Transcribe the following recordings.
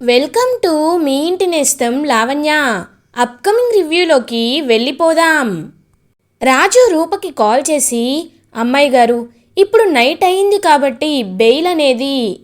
Welcome to me ఇంటి నేస్తం Lavanya. Upcoming రివ్యూలోకి వెళ్ళిపోదాం. రాజు రూపకి కాల్ చేసి అమ్మాయి గారు ఇప్పుడు నైట్ అయింది కాబట్టి బెయిల్ అనేది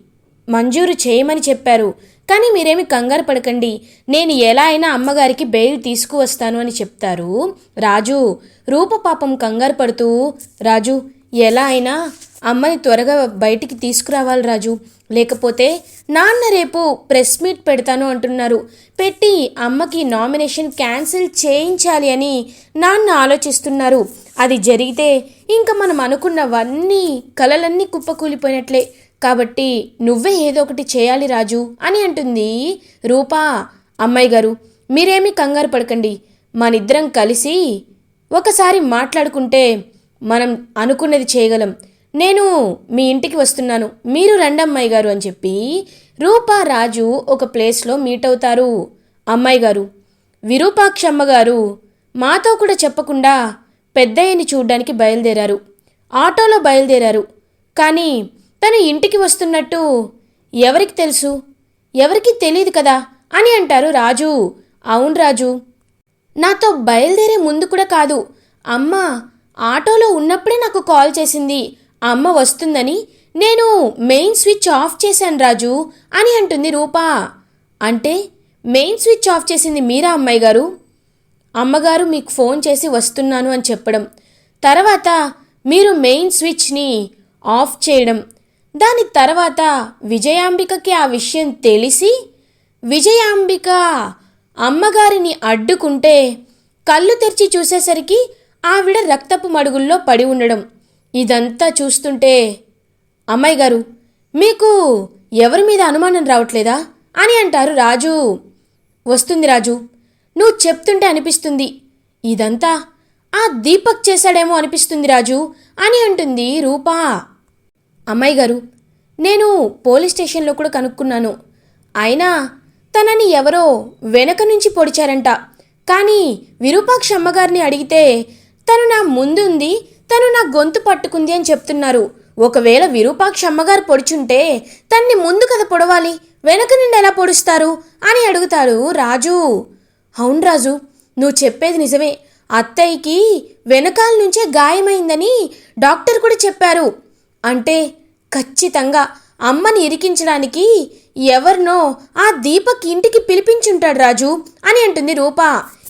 మంజూరు చేయమని చెప్పారు. కానీ మీరేమి కంగారు పడకండి. నేను ఎలా అయినా అమ్మగారికి బెయిల్ తీసుకువస్తాను అని చెప్తారు రాజు. రూప పాపం కంగారు పడుతూ రాజు ఎలా అయినా అమ్మని త్వరగా బయటికి తీసుకురావాలి రాజు. లేకపోతే నాన్న రేపు ప్రెస్ మీట్ పెడతాను అంటున్నారు. పెట్టి అమ్మకి నామినేషన్ క్యాన్సిల్ చేయించాలి అని నాన్న ఆలోచిస్తున్నారు. అది జరిగితే ఇంకా మనం అనుకున్నవన్నీ కలలన్నీ కుప్పకూలిపోయినట్లే. కాబట్టి నువ్వే ఏదో ఒకటి చేయాలి రాజు అని అంటుంది రూపా. అమ్మాయి గారు మీరేమీ కంగారు పడకండి. మనిద్దరం కలిసి ఒకసారి మాట్లాడుకుంటే మనం అనుకున్నది చేయగలం. నేను మీ ఇంటికి వస్తున్నాను. మీరు రండమ్మాయి గారు అని చెప్పి రూపా రాజు ఒక ప్లేస్లో మీట్ అవుతారు. అమ్మాయి గారు విరూపాక్షమ్మ గారు మాతో కూడా చెప్పకుండా పెద్దయ్యని చూడ్డానికి బయలుదేరారు. ఆటోలో బయలుదేరారు. కానీ తను ఇంటికి వస్తున్నట్టు ఎవరికి తెలుసు? ఎవరికి తెలియదు కదా అని అంటారు రాజు. అవును రాజు. నాతో బయలుదేరే ముందు కూడా కాదు. అమ్మ ఆటోలో ఉన్నప్పుడే నాకు కాల్ చేసింది. అమ్మ వస్తుందని నేను మెయిన్ స్విచ్ ఆఫ్ చేశాను రాజు అని అంటుంది రూపా. అంటే మెయిన్ స్విచ్ ఆఫ్ చేసింది మీరా అమ్మాయి గారు? అమ్మగారు మీకు ఫోన్ చేసి వస్తున్నాను అని చెప్పడం. తర్వాత మీరు మెయిన్ స్విచ్ని ఆఫ్ చేయడం. దాని తర్వాత విజయాంబికకి ఆ విషయం తెలిసి విజయాంబిక అమ్మగారిని అడ్డుకుంటే కళ్ళు తెరిచి చూసేసరికి ఆవిడ రక్తపు మడుగుల్లో పడి ఉండడం. ఇదంతా చూస్తుంటే అమ్మాయి గారు మీకు ఎవరి మీద అనుమానం రావట్లేదా? అని అంటారు రాజు. వస్తుంది రాజు. నువ్వు చెప్తుంటే అనిపిస్తుంది. ఇదంతా ఆ దీపక్ చేశాడేమో అనిపిస్తుంది రాజు అని అంటుంది రూపా. అమ్మాయి గారు నేను పోలీస్ స్టేషన్లో కూడా కనుక్కున్నాను. అయినా తనని ఎవరో వెనక నుంచి పొడిచారంట. కానీ విరూపాక్ష అమ్మగారిని అడిగితే తను నా ముందుంది తను నా గొంతు పట్టుకుంది అని చెప్తున్నారు. ఒకవేళ విరూపాక్ష అమ్మగారు పొడిచుంటే తన్ని ముందు కదా పొడవాలి వెనక నుండి ఎలా పొడుస్తారు అని అడుగుతారు రాజు. అవును రాజు నువ్వు చెప్పేది నిజమే. అత్తయ్యకి వెనకాల నుంచే గాయమైందని డాక్టర్ కూడా చెప్పారు. అంటే ఖచ్చితంగా అమ్మని ఇరికించడానికి ఎవరినో ఆ దీపక్ ఇంటికి పిలిపించుంటాడు రాజు అని అంటుంది రూప.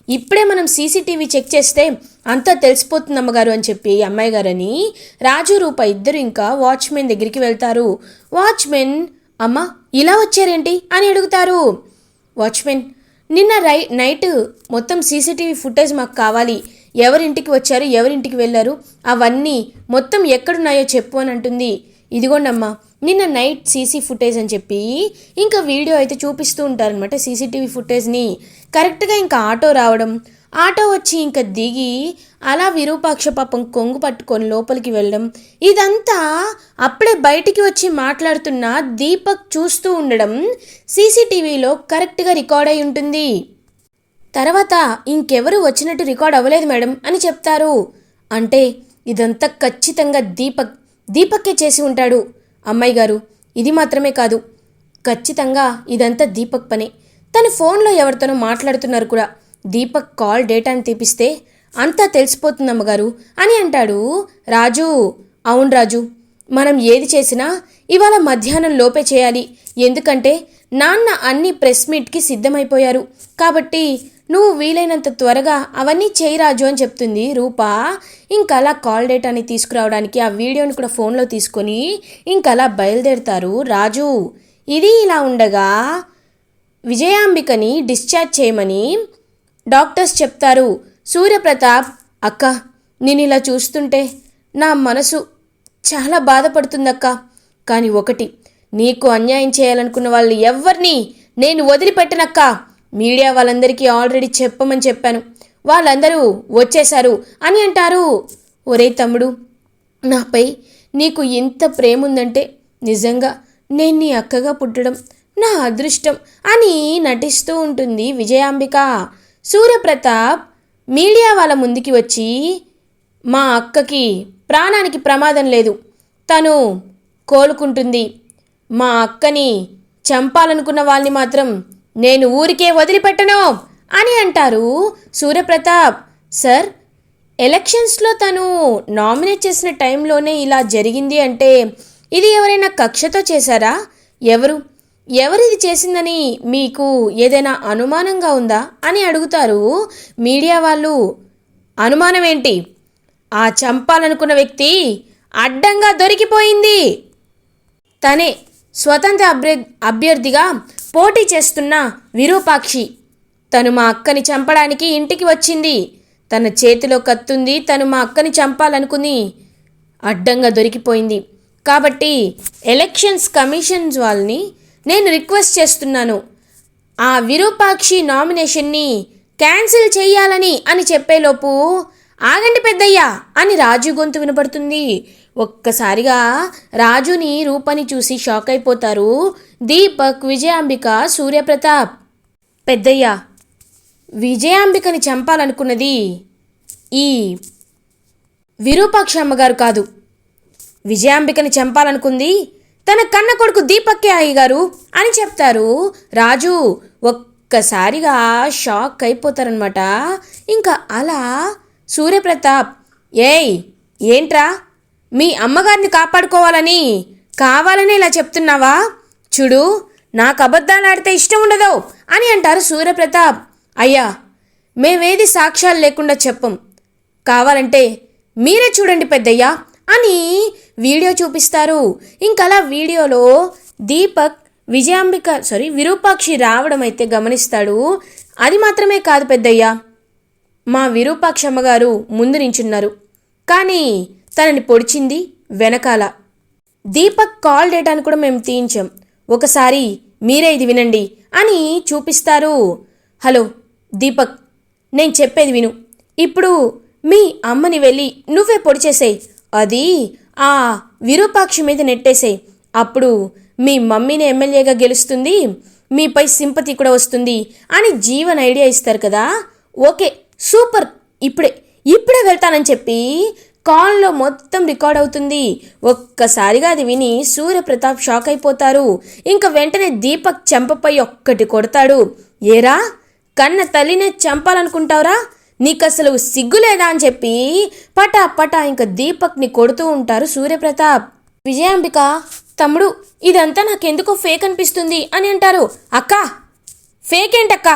ఇప్పుడే మనం సీసీటీవీ చెక్ చేస్తే అంతా తెలిసిపోతుంది అమ్మగారు అని చెప్పి అమ్మాయి గారని. రాజు రూప ఇద్దరు ఇంకా వాచ్మెన్ దగ్గరికి వెళ్తారు. వాచ్మెన్ అమ్మ ఇలా వచ్చారేంటి? అని అడుగుతారు. వాచ్మెన్ నిన్న రై నైట్ మొత్తం సీసీటీవీ ఫుటేజ్ మాకు కావాలి. ఎవరింటికి వచ్చారు ఎవరింటికి వెళ్ళారు అవన్నీ మొత్తం ఎక్కడున్నాయో చెప్పు అని అంటుంది. ఇదిగోండమ్మా నిన్న నైట్ సీసీ ఫుటేజ్ అని చెప్పి ఇంకా వీడియో అయితే చూపిస్తూ ఉంటారనమాట సీసీటీవీ ఫుటేజ్ని. కరెక్ట్గా ఇంకా ఆటో రావడం ఆటో వచ్చి ఇంకా దిగి అలా విరూపాక్ష పాపం కొంగు పట్టుకొని లోపలికి వెళ్ళడం. ఇదంతా అప్పుడే బయటికి వచ్చి మాట్లాడుతున్న దీపక్ చూస్తూ ఉండడం సీసీటీవీలో కరెక్ట్గా రికార్డ్ అయి ఉంటుంది. తర్వాత ఇంకెవరు వచ్చినట్టు రికార్డ్ అవ్వలేదు మేడం అని చెప్తారు. అంటే ఇదంతా ఖచ్చితంగా దీపక్ దీపక్కే చేసి ఉంటాడు. అమ్మాయి గారు ఇది మాత్రమే కాదు ఖచ్చితంగా ఇదంతా దీపక్ పనే. తన ఫోన్లో ఎవరితోనో మాట్లాడుతున్నారు కూడా. దీపక్ కాల్ డేటాను తీపిస్తే అంతా తెలిసిపోతుంది అమ్మగారు అని అంటాడు. రాజు అవును రాజు మనం ఏది చేసినా ఇవాళ మధ్యాహ్నం లోపే చేయాలి. ఎందుకంటే నాన్న అన్ని ప్రెస్ మీట్కి సిద్ధమైపోయారు. కాబట్టి నువ్వు వీలైనంత త్వరగా అవన్నీ చేయి రాజు అని చెప్తుంది రూపా. ఇంకలా కాల్ డేటాని తీసుకురావడానికి ఆ వీడియోని కూడా ఫోన్లో తీసుకొని ఇంకలా బయలుదేరుతారు రాజు. ఇది ఇలా ఉండగా విజయాంబికని డిశ్చార్జ్ చేయమని డాక్టర్స్ చెప్తారు సూర్యప్రతాప్ అక్క నేను ఇలా చూస్తుంటే నా మనసు చాలా బాధపడుతుందక్క. కానీ ఒకటి నీకు అన్యాయం చేయాలనుకున్న వాళ్ళు ఎవరిని నేను వదిలిపెట్టనక్క. మీడియా వాళ్ళందరికీ ఆల్రెడీ చెప్పమని చెప్పాను. వాళ్ళందరూ వచ్చేశారు అని అంటారు. ఒరే తమ్ముడు నాపై నీకు ఇంత ప్రేమ ఉందంటే నిజంగా నేను నీ అక్కగా పుట్టడం నా అదృష్టం అని నటిస్తూ ఉంటుంది విజయాంబిక. సూర్యప్రతాప్ మీడియా వాళ్ళ ముందుకి వచ్చి మా అక్కకి ప్రాణానికి ప్రమాదం లేదు. తను కోలుకుంటుంది. మా అక్కని చంపాలనుకున్న వాళ్ళని మాత్రం నేను ఊరికే వదిలిపెట్టను అని అంటారు సూర్యప్రతాప్ సార్ ఎలక్షన్స్లో తను నామినేట్ చేసిన టైంలోనే ఇలా జరిగింది అంటే ఇది ఎవరైనా కక్షతో చేశారా? ఎవరు? ఎవరిది చేసిందని మీకు ఏదైనా అనుమానంగా ఉందా అని అడుగుతారు. మీడియా వాళ్ళు అనుమానం ఏంటి ఆ చంపాలనుకున్న వ్యక్తి అడ్డంగా దొరికిపోయింది. తనే స్వతంత్ర అభ్య అభ్యర్థిగా పోటీ చేస్తున్న విరూపాక్షి తను మా అక్కని చంపడానికి ఇంటికి వచ్చింది. తన చేతిలో కత్తుంది తను మా అక్కని చంపాలనుకుని అడ్డంగా దొరికిపోయింది. కాబట్టి ఎలక్షన్స్ కమిషన్స్ వాళ్ళని నేను రిక్వెస్ట్ చేస్తున్నాను. ఆ విరూపాక్షి నామినేషన్ని క్యాన్సిల్ చేయాలని అని చెప్పేలోపు ఆగండి పెద్దయ్యా అని రాజు గొంతు వినపడుతుంది ఒక్కసారిగా రాజుని రూపని చూసి షాక్ అయిపోతారు దీపక్ విజయాంబిక సూర్యప్రతాప్. పెద్దయ్య విజయాంబికని చంపాలనుకున్నది ఈ విరూపాక్షి అమ్మగారు కాదు. విజయాంబికని చంపాలనుకుంది తన కన్న కొడుకు దీపక్కే అయ్యగారు అని చెప్తారు. రాజు ఒక్కసారిగా షాక్ అయిపోతారనమాట ఇంకా అలా సూర్యప్రతాప్ ఏయ్ ఏంట్రా? మీ అమ్మగారిని కాపాడుకోవాలని కావాలని ఇలా చెప్తున్నావా? చూడు నాకు అబద్ధాలు ఆడితే ఇష్టం ఉండదు అని అంటారు సూర్యప్రతాప్. అయ్యా మేమేది సాక్ష్యాలు లేకుండా చెప్పం. కావాలంటే మీరే చూడండి పెద్దయ్యా అని వీడియో చూపిస్తారు. ఇంకలా వీడియోలో దీపక్ విజయాంబిక సారీ విరూపాక్షి రావడం అయితే గమనిస్తాడు. అది మాత్రమే కాదు పెద్దయ్యా. మా విరూపాక్షమ్మ గారు ముందు నించున్నారు. కానీ తనని పొడిచింది వెనకాల. దీపక్ కాల్ డేటాను కూడా మేము తీయించాం. ఒకసారి మీరే ఇది వినండి అని చూపిస్తారు. హలో దీపక్ నేను చెప్పేది విను. ఇప్పుడు మీ అమ్మని వెళ్ళి నువ్వే పొడి చేసేయ్. అది ఆ విరూపాక్షి మీద నెట్టేసేయ్. అప్పుడు మీ మమ్మీని ఎమ్మెల్యేగా గెలుస్తుంది మీపై సింపతి కూడా వస్తుంది అని జీవన్ ఐడియా ఇస్తారు కదా. Okay super. ఇప్పుడే ఇప్పుడే వెళ్తానని చెప్పి కాల్లో మొత్తం రికార్డ్ అవుతుంది. ఒక్కసారిగా అది విని సూర్యప్రతాప్ షాక్ అయిపోతారు. ఇంకా వెంటనే దీపక్ చెంపపై ఒక్కటి కొడతాడు. ఏరా కన్న తల్లినే చంపాలనుకుంటావురా? నీకు అసలు సిగ్గు లేదా అని చెప్పి పటా పటా ఇంకా దీపక్ని కొడుతూ ఉంటారు సూర్యప్రతాప్. విజయాంబిక తమ్ముడు ఇదంతా నాకెందుకో ఫేక్ అనిపిస్తుంది అని అంటారు. అక్క ఫేక్ ఏంటక్క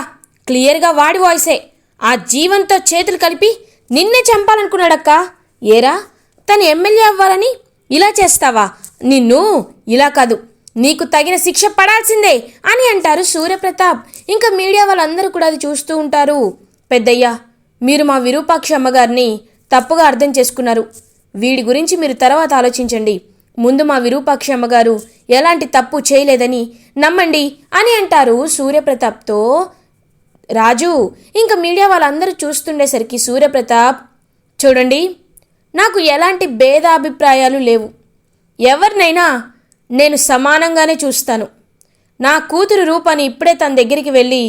క్లియర్గా వాడి వాయిసే. ఆ జీవంతో చేతులు కలిపి నిన్నే చంపాలనుకున్నాడక్క. ఏరా తను ఎమ్మెల్యే అవ్వాలని ఇలా చేస్తావా? నిన్ను ఇలా కాదు నీకు తగిన శిక్ష పడాల్సిందే అని అంటారు సూర్యప్రతాప్. ఇంకా మీడియా వాళ్ళందరూ కూడా అది చూస్తూ ఉంటారు. పెద్దయ్యా మీరు మా విరూపాక్ష అమ్మగారిని తప్పుగా అర్థం చేసుకున్నారు. వీడి గురించి మీరు తర్వాత ఆలోచించండి. ముందు మా విరూపాక్ష అమ్మగారు ఎలాంటి తప్పు చేయలేదని నమ్మండి అని అంటారు సూర్యప్రతాప్తో రాజు. ఇంకా మీడియా వాళ్ళందరూ చూస్తుండేసరికి సూర్యప్రతాప్ చూడండి నాకు ఎలాంటి భేదాభిప్రాయాలు లేవు. ఎవరినైనా నేను సమానంగానే చూస్తాను. నా కూతురు రూపాన్ని ఇప్పుడే తన దగ్గరికి వెళ్ళి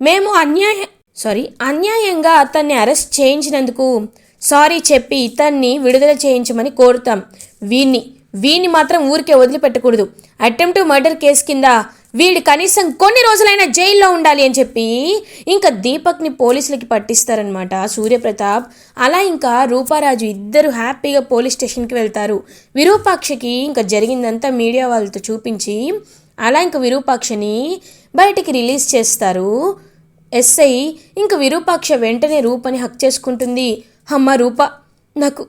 మేము అన్యాయ సారీ అన్యాయంగా అతన్ని అరెస్ట్ చేయించినందుకు సారీ చెప్పి ఇతన్ని విడుదల చేయించమని కోరుతాం. వీణ్ణి వీణ్ణి మాత్రం ఊరికే వదిలిపెట్టకూడదు. అటెంప్ట్ మర్డర్ కేసు కింద వీడు కనీసం కొన్ని రోజులైనా జైల్లో ఉండాలి అని చెప్పి ఇంకా దీపక్ని పోలీసులకి పట్టిస్తారనమాట సూర్యప్రతాప్ అలా ఇంకా రూపారాజు ఇద్దరు హ్యాపీగా పోలీస్ స్టేషన్కి వెళ్తారు. విరూపాక్షకి ఇంకా జరిగిందంతా మీడియా వాళ్ళతో చూపించి అలా ఇంకా విరూపాక్షని బయటికి రిలీజ్ చేస్తారు. ఎస్ఐ ఇంక విరూపాక్ష వెంటనే రూపని హక్ చేసుకుంటుంది. అమ్మ రూప నాకు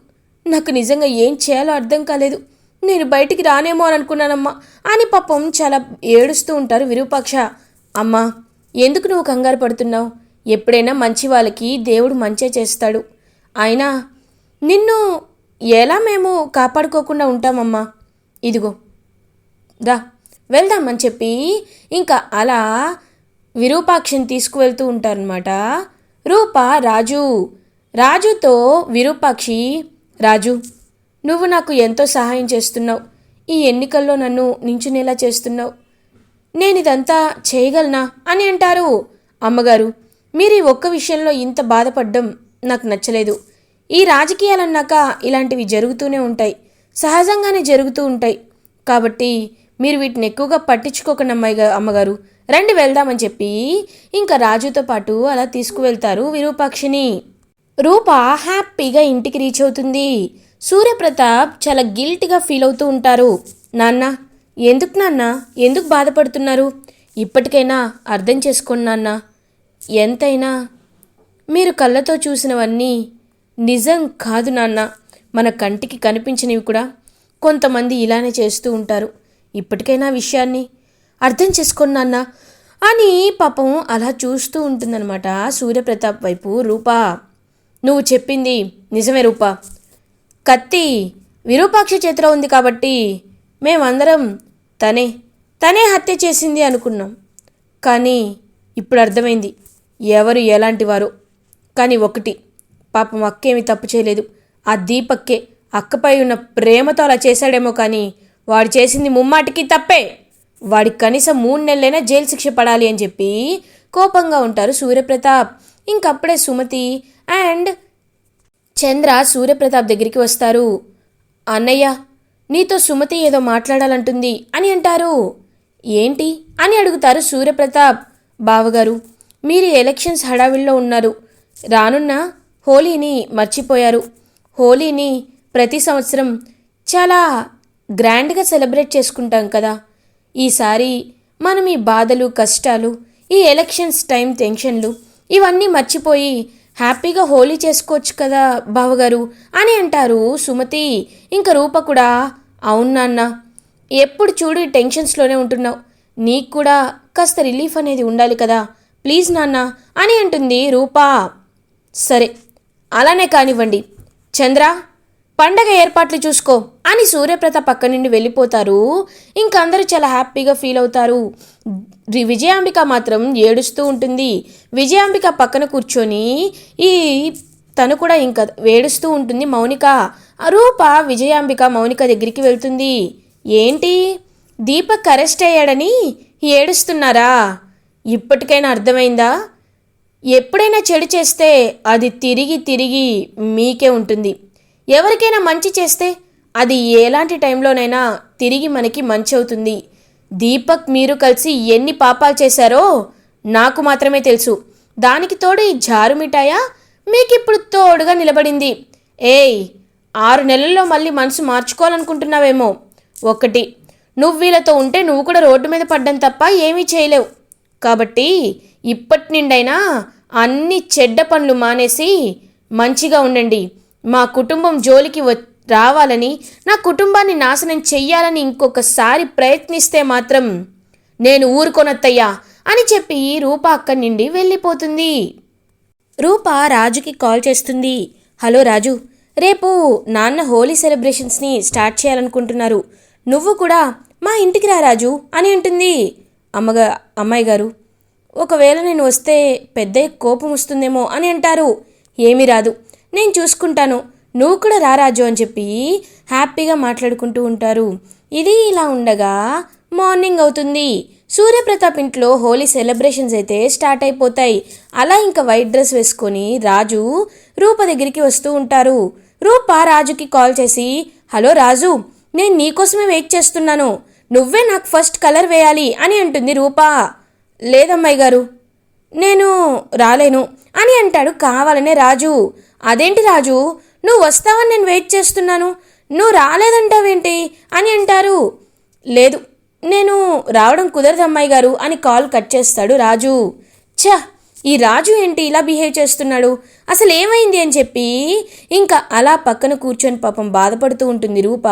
నాకు నిజంగా ఏం చేయాలో అర్థం కాలేదు. నేను బయటికి రానేమో అని అనుకున్నానమ్మా. అని పాపం చాలా ఏడుస్తూ ఉంటారు విరూపాక్ష. అమ్మా ఎందుకు నువ్వు కంగారు పడుతున్నావు? ఎప్పుడైనా మంచి వాళ్ళకి దేవుడు మంచే చేస్తాడు. అయినా నిన్ను ఎలా మేము కాపాడుకోకుండా ఉంటామమ్మా? ఇదిగో దా వెళ్దామని చెప్పి ఇంకా అలా విరూపాక్షిని తీసుకువెళ్తూ ఉంటారనమాట రూప రాజు. రాజుతో విరూపాక్షి రాజు నువ్వు నాకు ఎంతో సహాయం చేస్తున్నావు. ఈ ఎన్నికల్లో నన్ను నించునేలా చేస్తున్నావు. నేను ఇదంతా చేయగలనా? అని అంటారు. అమ్మగారు మీరు ఈ ఒక్క విషయంలో ఇంత బాధపడ్డం నాకు నచ్చలేదు. ఈ రాజకీయాలన్నాక ఇలాంటివి జరుగుతూనే ఉంటాయి. సహజంగానే జరుగుతూ ఉంటాయి. కాబట్టి మీరు వీటిని ఎక్కువగా పట్టించుకోకండి అమ్మాయి అమ్మగారు. రండి వెళ్దామని చెప్పి ఇంకా రాజుతో పాటు అలా తీసుకువెళ్తారు విరూపాక్షిని. రూప హ్యాపీగా ఇంటికి రీచ్ అవుతుంది. సూర్యప్రతాప్ చాలా గిల్ట్గా ఫీల్ అవుతూ ఉంటారు. నాన్న ఎందుకు నాన్న ఎందుకు బాధపడుతున్నారు? ఇప్పటికైనా అర్థం చేసుకోండి నాన్న. ఎంతైనా మీరు కళ్ళతో చూసినవన్నీ నిజం కాదు నాన్న. మన కంటికి కనిపించినవి కూడా కొంతమంది ఇలానే చేస్తూ ఉంటారు. ఇప్పటికైనా విషయాన్ని అర్థం చేసుకోండి నాన్న. అని పాపం అలా చూస్తూ ఉంటుందన్నమాట సూర్యప్రతాప్ వైపు రూపా. నువ్వు చెప్పింది నిజమే రూపా. కత్తి విరూపాక్ష చేతిలో ఉంది కాబట్టి మేమందరం తనే తనే హత్య చేసింది అనుకున్నాం. కానీ ఇప్పుడు అర్థమైంది ఎవరు ఎలాంటి వారు. కానీ ఒకటి పాపం అక్కేమి తప్పు చేయలేదు. ఆ దీపక్కే అక్కపై ఉన్న ప్రేమతో అలా చేశాడేమో కానీ వాడు చేసింది ముమ్మాటికి తప్పే. వాడికి కనీసం మూడు నెలలైనా జైలు శిక్ష పడాలి అని చెప్పి కోపంగా ఉంటారు సూర్యప్రతాప్. ఇంకప్పుడే సుమతి అండ్ చంద్ర సూర్యప్రతాప్ దగ్గరికి వస్తారు. అన్నయ్య నీతో సుమతి ఏదో మాట్లాడాలంటుంది అని అంటారు. ఏంటి? అని అడుగుతారు సూర్యప్రతాప్. బావగారు మీరు ఎలక్షన్స్ హడావిల్లో ఉన్నారు. రానున్న హోలీని మర్చిపోయారు. హోలీని ప్రతి సంవత్సరం చాలా గ్రాండ్గా సెలబ్రేట్ చేసుకుంటాం కదా. ఈసారి మనం ఈ బాధలు కష్టాలు ఈ ఎలక్షన్స్ టైం టెన్షన్లు ఇవన్నీ మర్చిపోయి హ్యాపీగా హోలీ చేసుకోవచ్చు కదా బావగారు అని అంటారు సుమతి. ఇంకా రూప కూడా అవును నాన్న ఎప్పుడు చూడు టెన్షన్స్లోనే ఉంటున్నావు. నీకు కూడా కాస్త రిలీఫ్ అనేది ఉండాలి కదా. ప్లీజ్ నాన్న అని అంటుంది రూపా. సరే అలానే కానివ్వండి. చంద్ర పండగ ఏర్పాట్లు చూసుకో అని సూర్యప్రత పక్క నుండి వెళ్ళిపోతారు. ఇంక అందరూ చాలా హ్యాపీగా ఫీల్ అవుతారు. రి- విజయాంబిక మాత్రం ఏడుస్తూ ఉంటుంది. విజయాంబిక పక్కన కూర్చొని ఈ తను కూడా ఇంకా ఏడుస్తూ ఉంటుంది. మౌనిక అరూప రూప విజయాంబిక మౌనిక దగ్గరికి వెళ్తుంది. ఏంటి? దీపక్ అరెస్ట్ అయ్యాడని ఏడుస్తున్నారా? ఇప్పటికైనా అర్థమైందా? ఎప్పుడైనా చెడు చేస్తే అది తిరిగి తిరిగి మీకే ఉంటుంది. ఎవరికైనా మంచి చేస్తే అది ఎలాంటి టైంలోనైనా తిరిగి మనకి మంచి అవుతుంది. దీపక్ మీరు కలిసి ఎన్ని పాపాలు చేశారో నాకు మాత్రమే తెలుసు. దానికి తోడు ఈ జారు మిఠాయ మీకిప్పుడు తోడుగా నిలబడింది. ఏయ్ ఆరు నెలల్లో మళ్ళీ మనసు మార్చుకోవాలనుకుంటున్నావేమో. ఒకటి నువ్వు వీళ్ళతో ఉంటే నువ్వు కూడా రోడ్డు మీద పడ్డం తప్ప ఏమీ చేయలేవు. కాబట్టి ఇప్పటి నుండైనా అన్ని చెడ్డ పనులు మానేసి మంచిగా ఉండండి. మా కుటుంబం జోలికి వ రావాలని నా కుటుంబాన్ని నాశనం చెయ్యాలని ఇంకొకసారి ప్రయత్నిస్తే మాత్రం నేను ఊరుకోనత్తయ్యా అని చెప్పి రూప అక్కడి నుండి వెళ్ళిపోతుంది. రూప రాజుకి కాల్ చేస్తుంది. హలో రాజు రేపు నాన్న హోలీ సెలబ్రేషన్స్ని స్టార్ట్ చేయాలనుకుంటున్నారు. నువ్వు కూడా మా ఇంటికి రా రాజు అని అంటుంది అమ్మగా అమ్మాయి గారు. ఒకవేళ నేను వస్తే పెద్ద కోపం వస్తుందేమో అని అంటారు. ఏమీ రాదు. నేను చూసుకుంటాను. నువ్వు కూడా రారాజు అని చెప్పి హ్యాపీగా మాట్లాడుకుంటూ ఉంటారు. ఇది ఇలా ఉండగా మార్నింగ్ అవుతుంది. సూర్యప్రతాప్ ఇంట్లో హోలీ సెలబ్రేషన్స్ అయితే స్టార్ట్ అయిపోతాయి. అలా ఇంకా వైట్ డ్రెస్ వేసుకొని రాజు రూప దగ్గరికి వస్తూ ఉంటారు. రూప రాజుకి కాల్ చేసి హలో రాజు నేను నీకోసమే వెయిట్ చేస్తున్నాను. నువ్వే నాకు ఫస్ట్ కలర్ వేయాలి అని అంటుంది రూపా. లేదమ్మాయి గారు నేను రాలేను అని అంటాడు కావాలనే రాజు. అదేంటి రాజు? నువ్వు వస్తావని నేను వెయిట్ చేస్తున్నాను. నువ్వు రాలేదంటావేంటి అని అంటారు. లేదు నేను రావడం కుదరదు అమ్మాయి గారు అని కాల్ కట్ చేస్తాడు రాజు. ఛ ఈ రాజు ఏంటి ఇలా బిహేవ్ చేస్తున్నాడు? అసలు ఏమైంది అని చెప్పి ఇంకా అలా పక్కన కూర్చొని పాపం బాధపడుతూ ఉంటుంది రూప.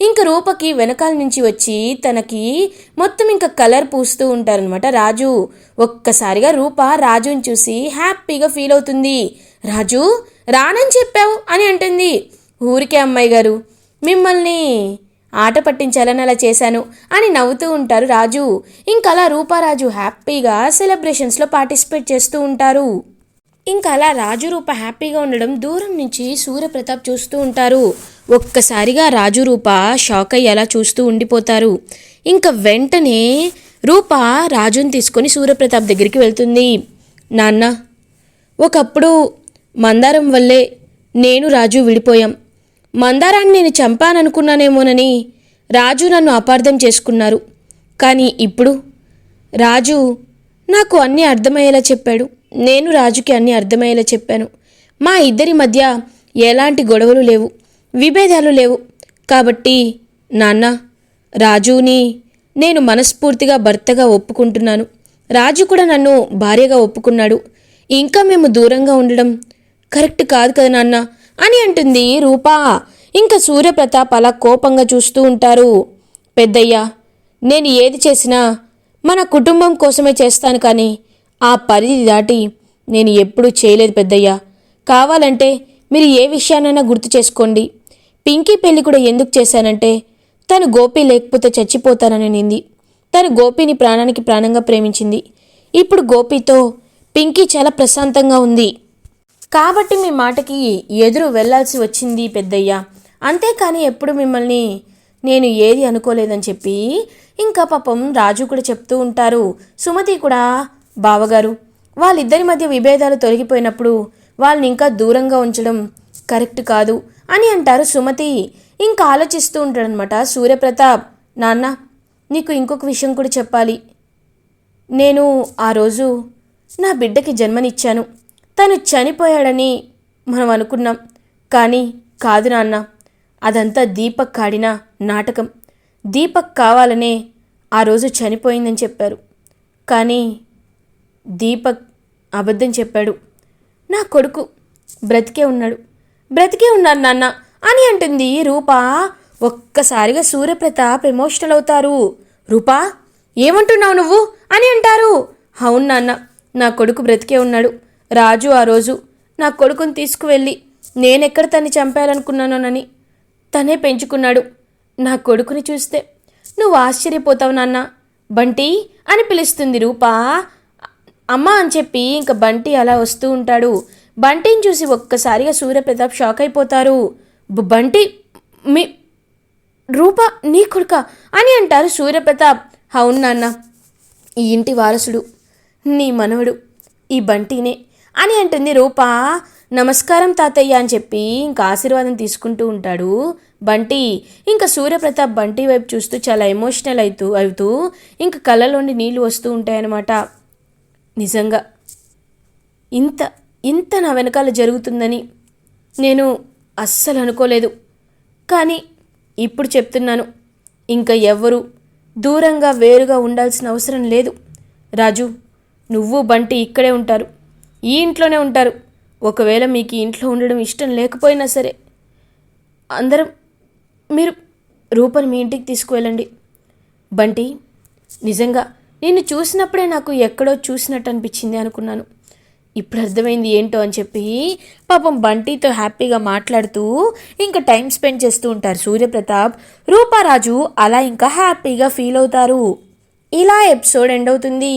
ఇంకా రూపకి వెనకాల నుంచి వచ్చి తనకి మొత్తం ఇంకా కలర్ పూస్తూ ఉంటారనమాట రాజు. ఒక్కసారిగా రూప రాజుని చూసి హ్యాపీగా ఫీల్ అవుతుంది. రాజు రానని చెప్పావు అని అంటుంది. ఊరికే అమ్మాయి గారు మిమ్మల్ని ఆట పట్టించాలని అలా చేశాను అని నవ్వుతూ ఉంటారు రాజు. ఇంకలా రూపారాజు హ్యాపీగా సెలబ్రేషన్స్లో పార్టిసిపేట్ చేస్తూ ఉంటారు. ఇంకా అలా రాజు రూప హ్యాపీగా ఉండడం దూరం నుంచి సూర్యప్రతాప్ చూస్తూ ఉంటారు. ఒక్కసారిగా రాజు రూప షాక్ అయ్యేలా చూస్తూ ఉండిపోతారు. ఇంకా వెంటనే రూప రాజుని తీసుకొని సూర్యప్రతాప్ దగ్గరికి వెళ్తుంది. నాన్న ఒకప్పుడు మందారం వల్లే నేను రాజు విడిపోయాం. మందారాన్ని నేను చంపాననుకున్నానేమోనని రాజు నన్ను అపార్థం చేసుకున్నారు. కానీ ఇప్పుడు రాజు నాకు అన్నీ అర్థమయ్యేలా చెప్పాడు. నేను రాజుకి అన్నీ అర్థమయ్యేలా చెప్పాను. మా ఇద్దరి మధ్య ఎలాంటి గొడవలు లేవు విభేదాలు లేవు. కాబట్టి నాన్న రాజుని నేను మనస్ఫూర్తిగా భర్తగా ఒప్పుకుంటున్నాను. రాజు కూడా నన్ను భార్యగా ఒప్పుకున్నాడు. ఇంకా మేము దూరంగా ఉండడం కరెక్ట్ కాదు కదా నాన్న? అని అంటుంది రూపా. ఇంకా సూర్యప్రతాప్ అలా కోపంగా చూస్తూ ఉంటారు. పెద్దయ్య నేను ఏది చేసినా మన కుటుంబం కోసమే చేస్తాను కానీ ఆ పరిధి దాటి నేను ఎప్పుడూ చేయలేదు పెద్దయ్య. కావాలంటే మీరు ఏ విషయాన్నైనా గుర్తు చేసుకోండి. పింకీ పెళ్ళి కూడా ఎందుకు చేశానంటే తను గోపి లేకపోతే చచ్చిపోతాననింది తను గోపిని ప్రాణానికి ప్రాణంగా ప్రేమించింది. ఇప్పుడు గోపితో పింకీ చాలా ప్రశాంతంగా ఉంది. కాబట్టి మీ మాటకి ఎదురు వెళ్ళాల్సి వచ్చింది పెద్దయ్య. అంతేకాని ఎప్పుడు మిమ్మల్ని నేను ఏది అనుకోలేదని చెప్పి ఇంకా పాపం రాజు కూడా చెప్తూ ఉంటారు. సుమతి కూడా బావగారు వాళ్ళిద్దరి మధ్య విభేదాలు తొలగిపోయినప్పుడు వాళ్ళని ఇంకా దూరంగా ఉంచడం కరెక్ట్ కాదు అని అంటారు సుమతి. ఇంకా ఆలోచిస్తూ ఉంటాడనమాట సూర్యప్రతాప్ నాన్న నీకు ఇంకొక విషయం కూడా చెప్పాలి. నేను ఆ రోజు నా బిడ్డకి జన్మనిచ్చాను. తను చనిపోయాడని మనం అనుకున్నాం. కానీ కాదు నాన్న అదంతా దీపక్ ఆడిన నాటకం. దీపక్ కావాలనే ఆ రోజు చనిపోయిందని చెప్పారు. కానీ దీపక్ అబద్ధం చెప్పాడు. నా కొడుకు బ్రతికే ఉన్నాడు. బ్రతికే ఉన్నారు నాన్న అని అంటుంది రూపా. ఒక్కసారిగా సూర్యప్రతాప్ ఎమోషనల్ అవుతారు. రూపా ఏమంటున్నావు నువ్వు అని అంటారు. అవును నాన్న నా కొడుకు బ్రతికే ఉన్నాడు. రాజు ఆ రోజు నా కొడుకుని తీసుకువెళ్ళి నేనెక్కడ తన్ని చంపాలనుకున్నానోనని తనే పెంచుకున్నాడు. నా కొడుకుని చూస్తే నువ్వు ఆశ్చర్యపోతావు నాన్న. బంటి అని పిలుస్తుంది రూపా. అమ్మ అని చెప్పి ఇంకా బంటి అలా వస్తూ ఉంటాడు. బంటిని చూసి ఒక్కసారిగా సూర్యప్రతాప్ షాక్ అయిపోతారు. బంటి మీ రూప నీ కొడుక? అని అంటారు సూర్యప్రతాప్. అవును నాన్న ఈ ఇంటి వారసుడు నీ మనవడు ఈ బంటినే అని అంటుంది రూప. నమస్కారం తాతయ్య అని చెప్పి ఇంకా ఆశీర్వాదం తీసుకుంటూ ఉంటాడు. బంటి ఇంకా సూర్యప్రతాప్ బంటి వైపు చూస్తూ చాలా ఎమోషనల్ అవుతూ అవుతూ ఇంకా కళ్ళలోని నీళ్ళు వస్తూ ఉంటాయన్నమాట. నిజంగా ఇంత ఇంత నా వెనకాల జరుగుతుందని నేను అస్సలు అనుకోలేదు. కానీ ఇప్పుడు చెప్తున్నాను ఇంకా ఎవ్వరూ దూరంగా వేరుగా ఉండాల్సిన అవసరం లేదు. రాజు నువ్వు బంటి ఇక్కడే ఉంటారు. ఈ ఇంట్లోనే ఉంటారు. ఒకవేళ మీకు ఈ ఇంట్లో ఉండడం ఇష్టం లేకపోయినా సరే అందరం మీరు రూపని మీ ఇంటికి తీసుకువెళ్ళండి. బంటి నిజంగా నిన్ను చూసినప్పుడే నాకు ఎక్కడో చూసినట్టు అనిపించింది అనుకున్నాను. ఇప్పుడు అర్థమైంది ఏంటో అని చెప్పి పాపం బంటితో హ్యాపీగా మాట్లాడుతూ ఇంకా టైం స్పెండ్ చేస్తూ ఉంటారు సూర్యప్రతాప్. రూపారాజు అలా ఇంకా హ్యాపీగా ఫీల్ అవుతారు. ఇలా ఎపిసోడ్ ఎండ్ అవుతుంది.